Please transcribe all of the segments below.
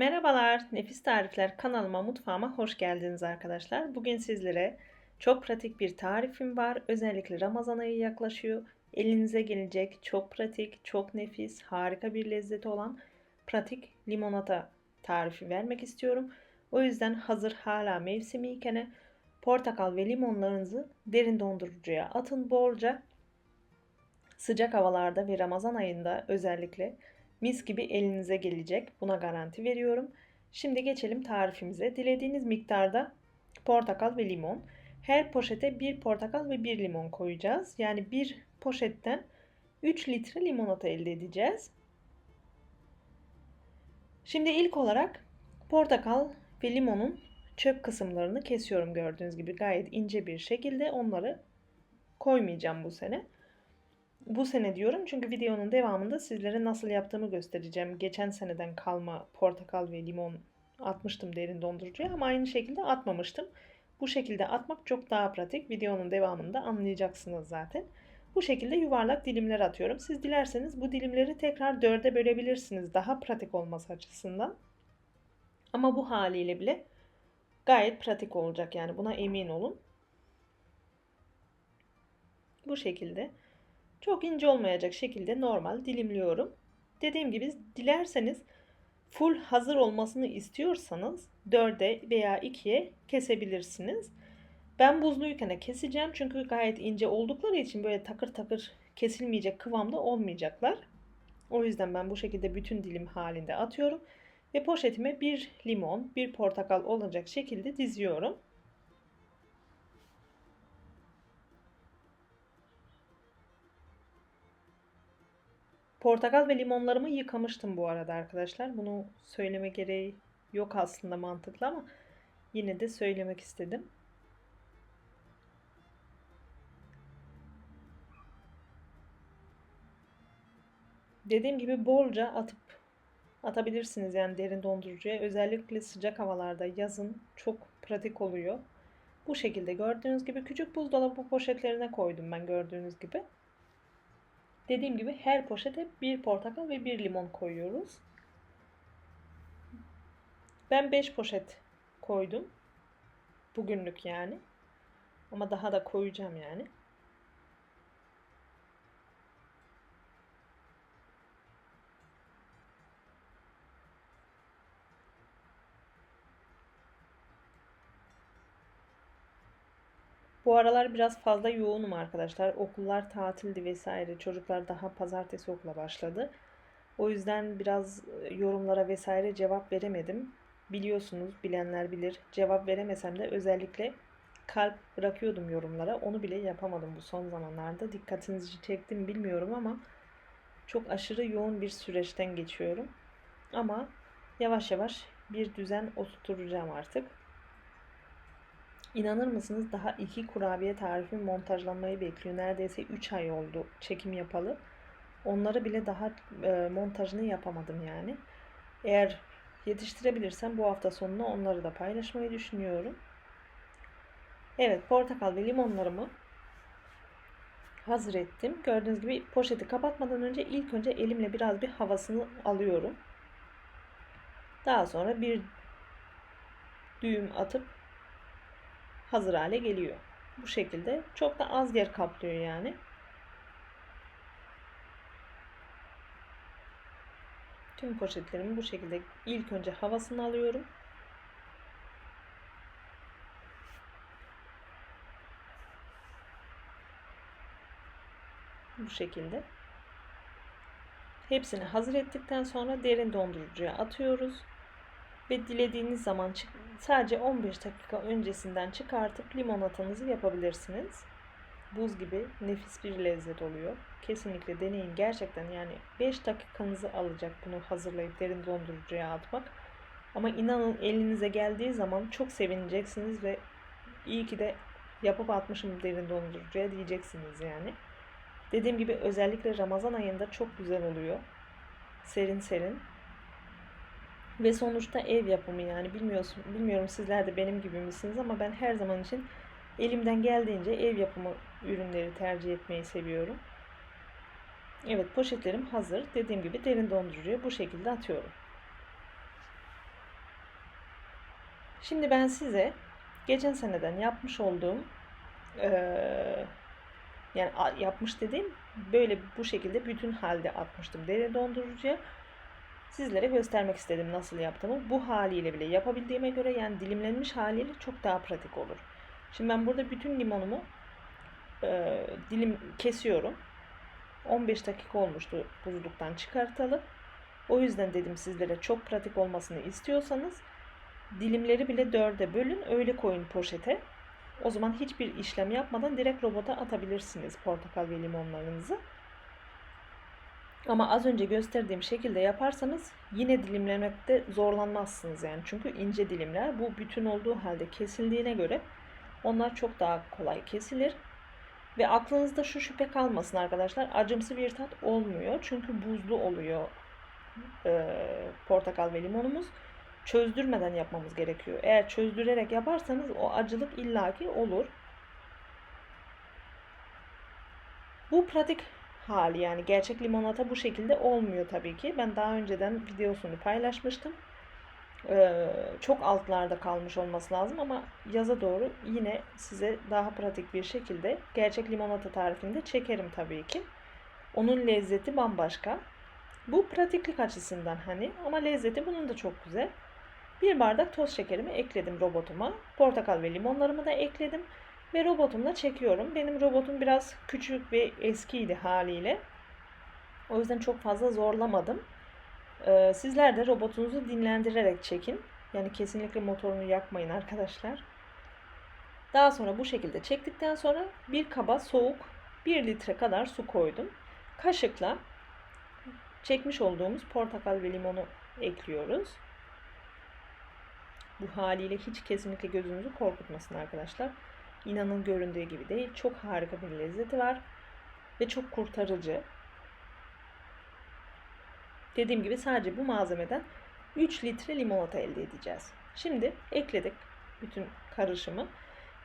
Merhabalar, Nefis Tarifler kanalıma, mutfağıma hoş geldiniz arkadaşlar. Bugün sizlere çok pratik bir tarifim var. Özellikle Ramazan ayı yaklaşıyor. Elinize gelecek çok pratik, çok nefis, harika bir lezzeti olan pratik limonata tarifi vermek istiyorum. O yüzden hazır hala mevsimi iken portakal ve limonlarınızı derin dondurucuya atın bolca. Sıcak havalarda ve Ramazan ayında özellikle mis gibi elinize gelecek. Buna garanti veriyorum. Şimdi geçelim tarifimize. Dilediğiniz miktarda portakal ve limon. Her poşete bir portakal ve bir limon koyacağız. Yani bir poşetten 3 litre limonata elde edeceğiz. Şimdi ilk olarak portakal ve limonun çöp kısımlarını kesiyorum gördüğünüz gibi gayet ince bir şekilde onları koymayacağım bu sene. Bu sene diyorum çünkü videonun devamında sizlere nasıl yaptığımı göstereceğim. Geçen seneden kalma portakal ve limon atmıştım derin dondurucuya ama aynı şekilde atmamıştım. Bu şekilde atmak çok daha pratik. Videonun devamında anlayacaksınız zaten. Bu şekilde yuvarlak dilimler atıyorum. Siz dilerseniz bu dilimleri tekrar dörde bölebilirsiniz. Daha pratik olması açısından. Ama bu haliyle bile gayet pratik olacak yani buna emin olun. Bu şekilde çok ince olmayacak şekilde normal dilimliyorum. Dediğim gibi dilerseniz full hazır olmasını istiyorsanız 4'e veya 2'ye kesebilirsiniz. Ben buzluyken keseceğim çünkü gayet ince oldukları için böyle takır takır kesilmeyecek kıvamda olmayacaklar. O yüzden ben bu şekilde bütün dilim halinde atıyorum ve poşetime bir limon, bir portakal olacak şekilde diziyorum. Portakal ve limonlarımı yıkamıştım bu arada arkadaşlar. Bunu söyleme gereği yok aslında mantıklı ama yine de söylemek istedim. Dediğim gibi bolca atıp atabilirsiniz yani derin dondurucuya. Özellikle sıcak havalarda yazın çok pratik oluyor. Bu şekilde gördüğünüz gibi küçük buzdolabı poşetlerine koydum ben gördüğünüz gibi. Dediğim gibi her poşete bir portakal ve bir limon koyuyoruz. Ben 5 poşet koydum. Bugünlük yani. Ama daha da koyacağım yani. Bu aralar biraz fazla yoğunum arkadaşlar. Okullar tatildi vesaire. Çocuklar daha pazartesi okula başladı. O yüzden biraz e, yorumlara vesaire cevap veremedim. Biliyorsunuz, bilenler bilir. Cevap veremesem de özellikle kalp bırakıyordum yorumlara. Onu bile yapamadım bu son zamanlarda. Dikkatinizi çektim bilmiyorum ama çok aşırı yoğun bir süreçten geçiyorum. Ama yavaş yavaş bir düzen oturtacağım artık. İnanır mısınız daha iki kurabiye tarifi montajlanmayı bekliyor. Neredeyse 3 ay oldu çekim yapalı. Onları bile daha e, montajını yapamadım yani. Eğer yetiştirebilirsem bu hafta sonuna onları da paylaşmayı düşünüyorum. Evet portakal ve limonlarımı hazır ettim. Gördüğünüz gibi poşeti kapatmadan önce ilk önce elimle biraz bir havasını alıyorum. Daha sonra bir düğüm atıp hazır hale geliyor. Bu şekilde çok da az yer kaplıyor yani. Tüm poşetlerimi bu şekilde ilk önce havasını alıyorum. Bu şekilde. Hepsini hazır ettikten sonra derin dondurucuya atıyoruz ve dilediğiniz zaman sadece 15 dakika öncesinden çıkartıp limonatanızı yapabilirsiniz. Buz gibi nefis bir lezzet oluyor. Kesinlikle deneyin. Gerçekten yani 5 dakikanızı alacak bunu hazırlayıp derin dondurucuya atmak. Ama inanın elinize geldiği zaman çok sevineceksiniz ve iyi ki de yapıp atmışım derin dondurucuya diyeceksiniz yani. Dediğim gibi özellikle Ramazan ayında çok güzel oluyor. Serin serin. Ve sonuçta ev yapımı yani bilmiyorsun, bilmiyorum sizler de benim gibi misiniz ama ben her zaman için elimden geldiğince ev yapımı ürünleri tercih etmeyi seviyorum. Evet poşetlerim hazır. Dediğim gibi derin dondurucuya bu şekilde atıyorum. Şimdi ben size geçen seneden yapmış olduğum eee, yani yapmış dediğim böyle bu şekilde bütün halde atmıştım derin dondurucuya. Sizlere göstermek istedim nasıl yaptığımı. Bu haliyle bile yapabildiğime göre yani dilimlenmiş haliyle çok daha pratik olur. Şimdi ben burada bütün limonumu eee, dilim kesiyorum. 15 dakika olmuştu buzluktan çıkartalı. O yüzden dedim sizlere çok pratik olmasını istiyorsanız dilimleri bile dörde bölün öyle koyun poşete. O zaman hiçbir işlem yapmadan direkt robota atabilirsiniz portakal ve limonlarınızı. Ama az önce gösterdiğim şekilde yaparsanız yine dilimlemekte zorlanmazsınız yani. Çünkü ince dilimler bu bütün olduğu halde kesildiğine göre onlar çok daha kolay kesilir. Ve aklınızda şu şüphe kalmasın arkadaşlar. Acımsı bir tat olmuyor. Çünkü buzlu oluyor e, portakal ve limonumuz. Çözdürmeden yapmamız gerekiyor. Eğer çözdürerek yaparsanız o acılık illaki olur. Bu pratik hali yani gerçek limonata bu şekilde olmuyor tabii ki. Ben daha önceden videosunu paylaşmıştım. Ee, çok altlarda kalmış olması lazım ama yaza doğru yine size daha pratik bir şekilde gerçek limonata tarifini de çekerim tabii ki. Onun lezzeti bambaşka. Bu pratiklik açısından hani ama lezzeti bunun da çok güzel. Bir bardak toz şekerimi ekledim robotuma. Portakal ve limonlarımı da ekledim. Ve robotumla çekiyorum. Benim robotum biraz küçük ve eskiydi haliyle. O yüzden çok fazla zorlamadım. Ee, sizler de robotunuzu dinlendirerek çekin. Yani kesinlikle motorunu yakmayın arkadaşlar. Daha sonra bu şekilde çektikten sonra bir kaba soğuk 1 litre kadar su koydum. Kaşıkla çekmiş olduğumuz portakal ve limonu ekliyoruz. Bu haliyle hiç kesinlikle gözünüzü korkutmasın arkadaşlar. İnanın göründüğü gibi değil. Çok harika bir lezzeti var. Ve çok kurtarıcı. Dediğim gibi sadece bu malzemeden 3 litre limonata elde edeceğiz. Şimdi ekledik bütün karışımı.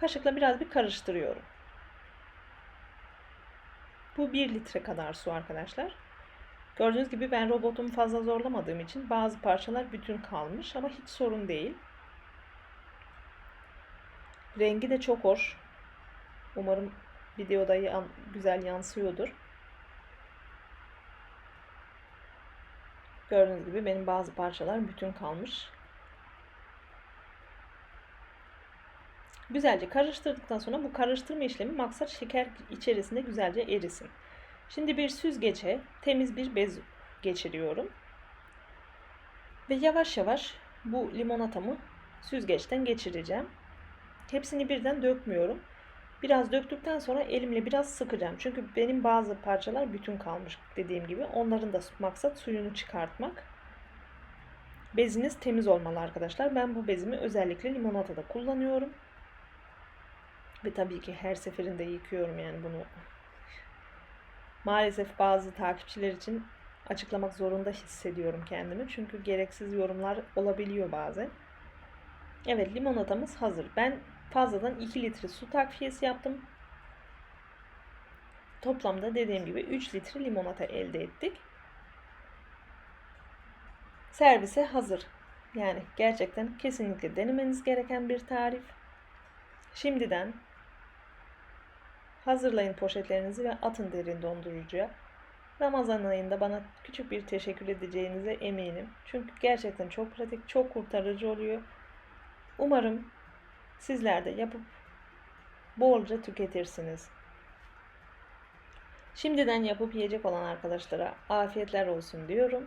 Kaşıkla biraz bir karıştırıyorum. Bu 1 litre kadar su arkadaşlar. Gördüğünüz gibi ben robotumu fazla zorlamadığım için bazı parçalar bütün kalmış ama hiç sorun değil. Rengi de çok hoş. Umarım videoda yan, güzel yansıyordur. Gördüğünüz gibi benim bazı parçalar bütün kalmış. Güzelce karıştırdıktan sonra bu karıştırma işlemi maksat şeker içerisinde güzelce erisin. Şimdi bir süzgece temiz bir bez geçiriyorum. Ve yavaş yavaş bu limonatamı süzgeçten geçireceğim. Hepsini birden dökmüyorum. Biraz döktükten sonra elimle biraz sıkacağım. Çünkü benim bazı parçalar bütün kalmış dediğim gibi. Onların da maksat suyunu çıkartmak. Beziniz temiz olmalı arkadaşlar. Ben bu bezimi özellikle limonatada kullanıyorum. Ve tabii ki her seferinde yıkıyorum yani bunu. Maalesef bazı takipçiler için açıklamak zorunda hissediyorum kendimi. Çünkü gereksiz yorumlar olabiliyor bazen. Evet limonatamız hazır. Ben fazladan 2 litre su takviyesi yaptım. Toplamda dediğim gibi 3 litre limonata elde ettik. Servise hazır. Yani gerçekten kesinlikle denemeniz gereken bir tarif. Şimdiden hazırlayın poşetlerinizi ve atın derin dondurucuya. Ramazan ayında bana küçük bir teşekkür edeceğinize eminim. Çünkü gerçekten çok pratik, çok kurtarıcı oluyor. Umarım sizler de yapıp bolca tüketirsiniz. Şimdiden yapıp yiyecek olan arkadaşlara afiyetler olsun diyorum.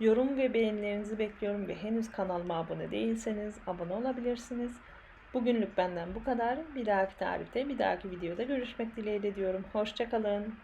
Yorum ve beğenilerinizi bekliyorum ve henüz kanalıma abone değilseniz abone olabilirsiniz. Bugünlük benden bu kadar. Bir dahaki tarihte, bir dahaki videoda görüşmek dileğiyle diyorum. Hoşçakalın.